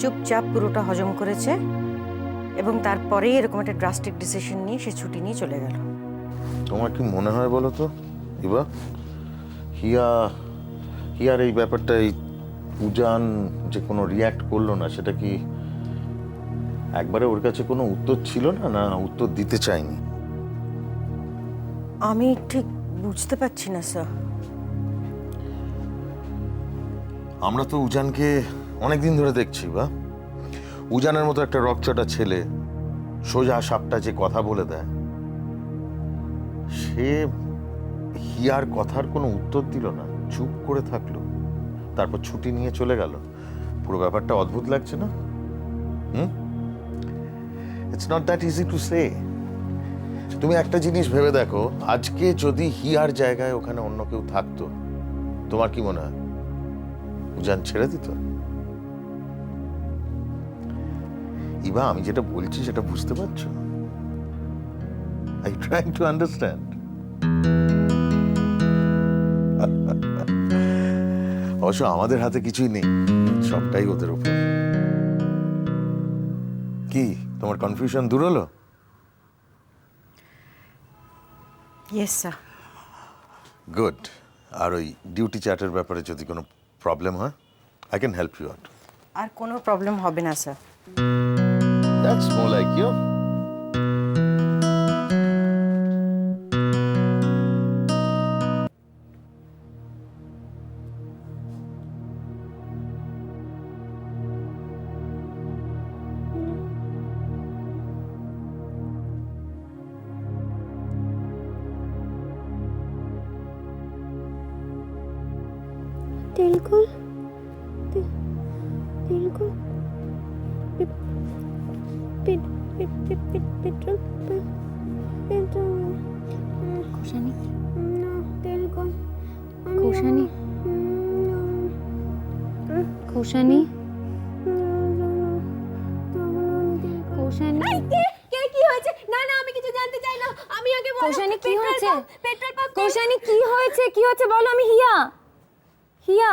চুপচাপ পুরোটা হজম করেছে এবং তারপরেই এরকম একটা ড্রাস্টিক ডিসিশন নিয়ে সে ছুটি নিয়ে চলে গেল। তোমার কি মনে হয় বলো তো ইবা? হিয়া হিয়ার এই ব্যাপারটা এই উজান যে কোনো রিয়াক্ট করল না সেটা কি একবারে ওর কাছে কোনো উত্তর ছিল না না উত্তর দিতে চাইনি আমি ঠিক বুঝতে পারছি না স্যার আমরা তো উজানকে অনেকদিন ধরে দেখছি, বা। উজানের মতো একটা রকচটা ছেলে সোজা সাপটা যে কথা বলে দেয়, সে হিয়ার কথার কোনো উত্তর দিল না, চুপ করে থাকল, তারপর ছুটি নিয়ে চলে গেল। পুরো ব্যাপারটা অদ্ভুত লাগছে না? হুম? It's not that easy to say তুমি একটা জিনিস ভেবে দেখো, আজকে যদি হিয়ার জায়গায় ওখানে অন্য কেউ থাকতো, তোমার কি মনে হয়? উজান ছেড়ে দিত? ইবা আমি যেটা বলছি সেটা বুঝতে পারছ? আই ট্রাইং টু আন্ডারস্ট্যান্ড অবশ্য আমাদের হাতে কিছুই নেই সবটাই ওদের উপর। কি তোমার কনফিউশন দূর হলো? ইয়েস স্যার গুড আর ওই ডিউটি চার্টের ব্যাপারে যদি কোনো প্রবলেম হয় I can help you out আর কোনো প্রবলেম হবে না sir looks more like you. तेल को পেট্রোল পেট্রোল উম, না তেলকুল আমি কৌশানী উম, কৌশানী না, না, না, তখন তেলকুল- কৌশানী কে কে হয়েছে? না না আমি কিছু জানতে চাই না। আমি আগে বলো কৌশানী কি হয়েছে? পেট্রোল পাম্প কৌশানী কি হয়েছে? কি হয়েছে বলো আমি হিয়া। হিয়া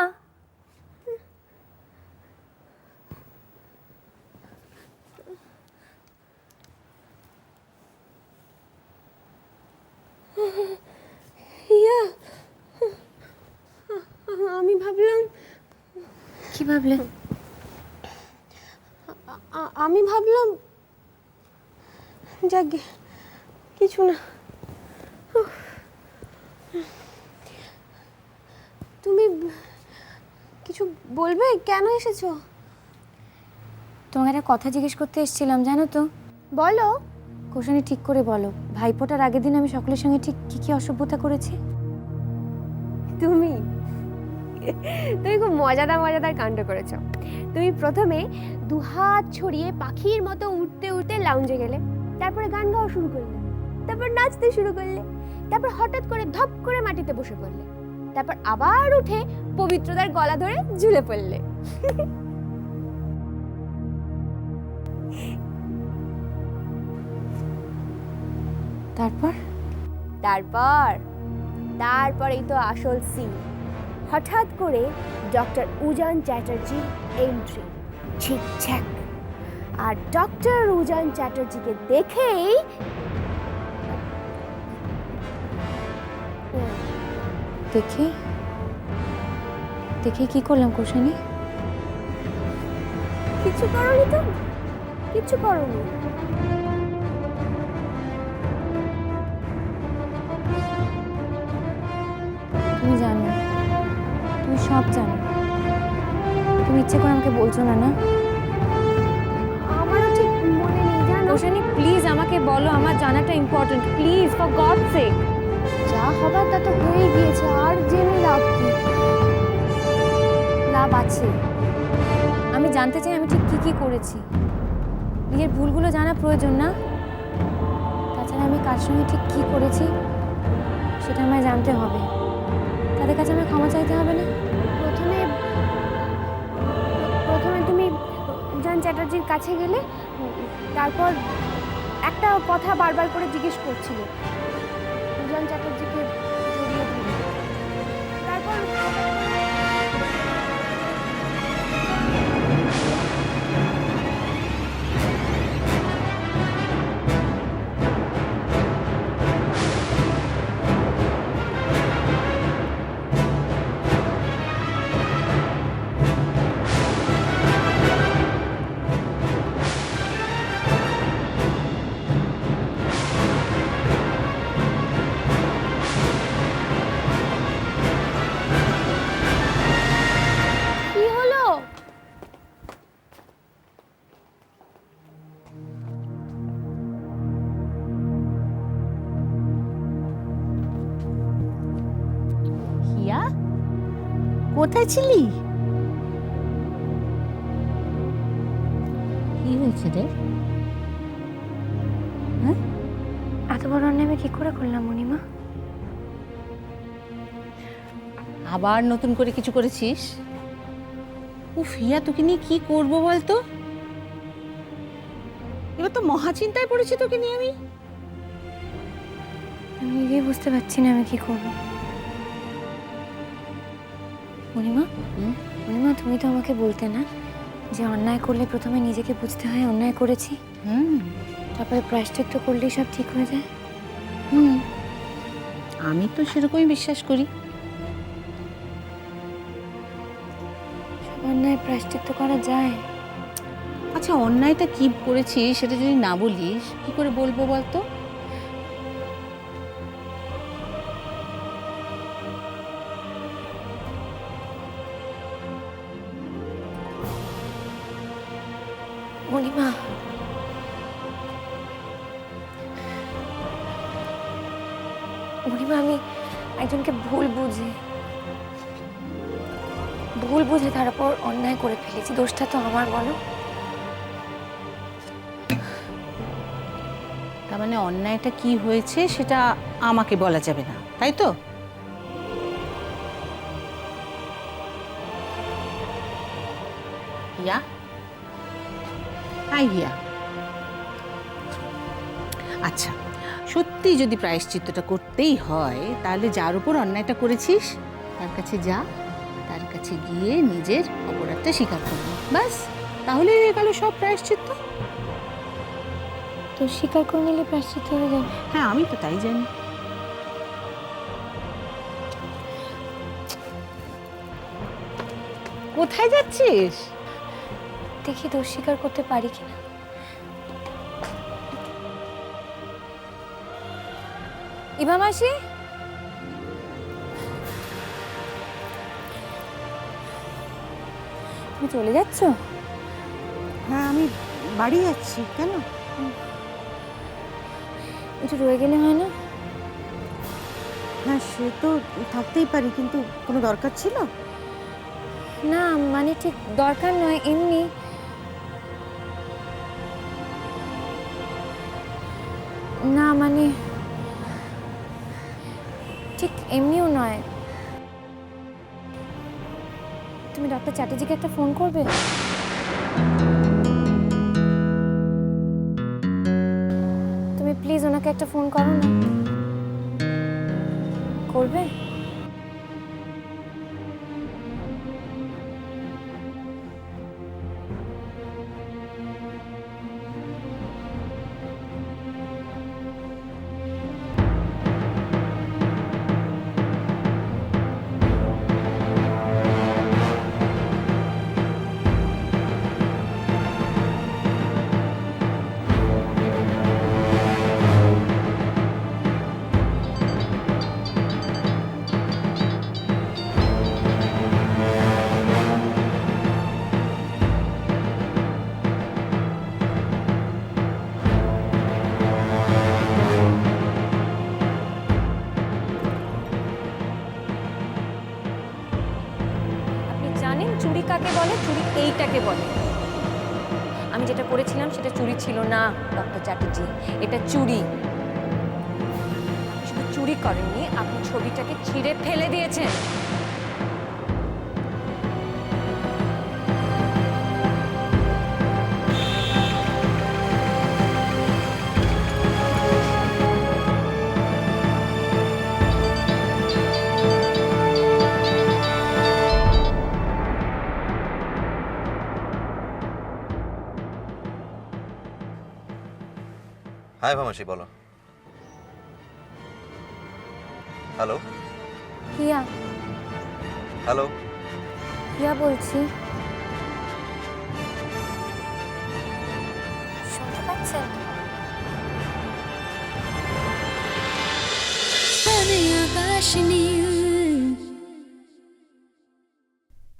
ইয়া আমি ভাবলাম। কি ভাবলে? আমি ভাবলাম যাক কিছু না। তুমি কিছু বলবে? কেন এসেছ? তোমাকে একটা কথা জিজ্ঞেস করতে এসেছিলাম জানো তো? বলো। কৌশানী ঠিক করে বলো ভাইফোঁটার আগের দিন আমি সকলের সঙ্গে ঠিক কি কি অসভ্যতা করেছি? তুমি খুব মজাদার মজাদার কাণ্ড করেছ। তুমি প্রথমে দুহাত ছড়িয়ে পাখির মতো উঠতে উঠতে লাউঞ্জে গেলে। তারপরে গান গাওয়া শুরু করলে। তারপর নাচতে শুরু করলে। তারপর হঠাৎ করে ধপ করে মাটিতে বসে পড়লে। তারপর আবার উঠে পবিত্রতার গলা ধরে ঝুলে পড়লে। তারপর? তারপর? তারপরেই তো আসল সিন হঠাৎ করে ডক্টর উজান চ্যাটার্জি এন্ট্রি ঝিকঝ্যাক আর ডক্টর উজান চ্যাটার্জিকে দেখেই দেখি। দেখি কি করলাম কৌশানী? কিছু করনি তো? কিছু করনি? সব জানো। তুমি ইচ্ছে করে আমাকে বলছো না না? আমারও ঠিক মনে নেই জানো? কৌশানী প্লিজ আমাকে বলো আমার জানাটা important please for God sake যা হবার তা তো হয়ে গিয়েছে আর জেনে লাভ কি? লাভ আছে। আমি জানতে চাই আমি ঠিক কি কি করেছি। নিজের ভুলগুলো জানা প্রয়োজন না? তাছাড়া আমি কার সঙ্গে ঠিক কি করেছি সেটা আমায় জানতে হবে। তাদের কাছে আমায় ক্ষমা চাইতে হবে না? চ্যাটার্জির কাছে গেলে তারপর একটা কথা বারবার করে জিজ্ঞেস করছিল। কোথায় ছিলি? কি হয়েছে রে? এত বড় অন্যায় আমি কি করে করলাম মণিমা? আবার নতুন করে কিছু করেছিস? উফ হিয়া তোকে নিয়ে কি করব বলতো? এবার তো মহা চিন্তায় পড়েছি তোকে নিয়ে আমি। আমি নিজেই বুঝতে পারছি না আমি কি করব। মণিমা? মণিমা তুমি তো আমাকে বলতে না যে অন্যায় করলে প্রথমে নিজেকে বুঝতে হয় অন্যায় করেছি। হুম। তারপরে প্রায়শ্চিত্ত করলেই সব ঠিক হয়ে যায়। হুম। আমি তো সেরকমই বিশ্বাস করি। সব অন্যায় প্রায়শ্চিত্ত করা যায়। আচ্ছা অন্যায়টা কি করেছিস সেটা যদি না বলিস কি করে বলব বলতো? মণিমা মণিমা আমি একজনকে ভুল বুঝে। ভুল বুঝে তারপর অন্যায় করে ফেলেছি। দোষটা তো আমার, বলো। তার মানে অন্যায়টা কি হয়েছে সেটা আমাকে বলা যাবে না, তাই তো? হিয়া হাই হিয়া আচ্ছা সত্যি যদি প্রায়শ্চিত্তটা করতেই হয় তাহলে যার উপর অন্যায়টা করেছিস তার কাছে যা তার কাছে গিয়ে নিজের অপরাধটা স্বীকার করবি। ব্যাস তাহলে হয়ে গেল সব প্রায়শ্চিত্ত। তো স্বীকার করে নিলে প্রায়শ্চিত্ত হয়ে যাবে হ্যাঁ আমি তো তাই জানি। কোথায় যাচ্ছিস? দেখি দোষ স্বীকার করতে পারি কিনা? ইবা মাসি? তুমি চলে যাচ্ছ? হ্যাঁ আমি বাড়ি যাচ্ছি কেন? একটু রয়ে গেলে হয় না? হ্যাঁ সে তো থাকতেই পারি কিন্তু কোনো দরকার ছিল? না মানে ঠিক দরকার নয় এমনি না মানে ঠিক এমনিও নয়। তুমি ডক্টর চ্যাটার্জিকে একটা ফোন করবে? তুমি প্লিজ ওনাকে একটা ফোন করো না। করবে? চুরি এইটাকে বলে। আমি যেটা করেছিলাম সেটা চুরি ছিল না ডক্টর চ্যাটার্জি। এটা চুরি। শুধু চুরি করেননি, আপনি ছবিটাকে ছিঁড়ে ফেলে দিয়েছেন। হাই ভামাসি বলো। হ্যালো হিয়া হ্যালো হিয়া বলছি। শুনতে পাচ্ছেন?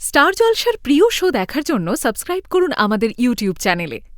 স্টার জলসার প্রিয় শো দেখার জন্য সাবস্ক্রাইব করুন আমাদের ইউটিউব চ্যানেলে।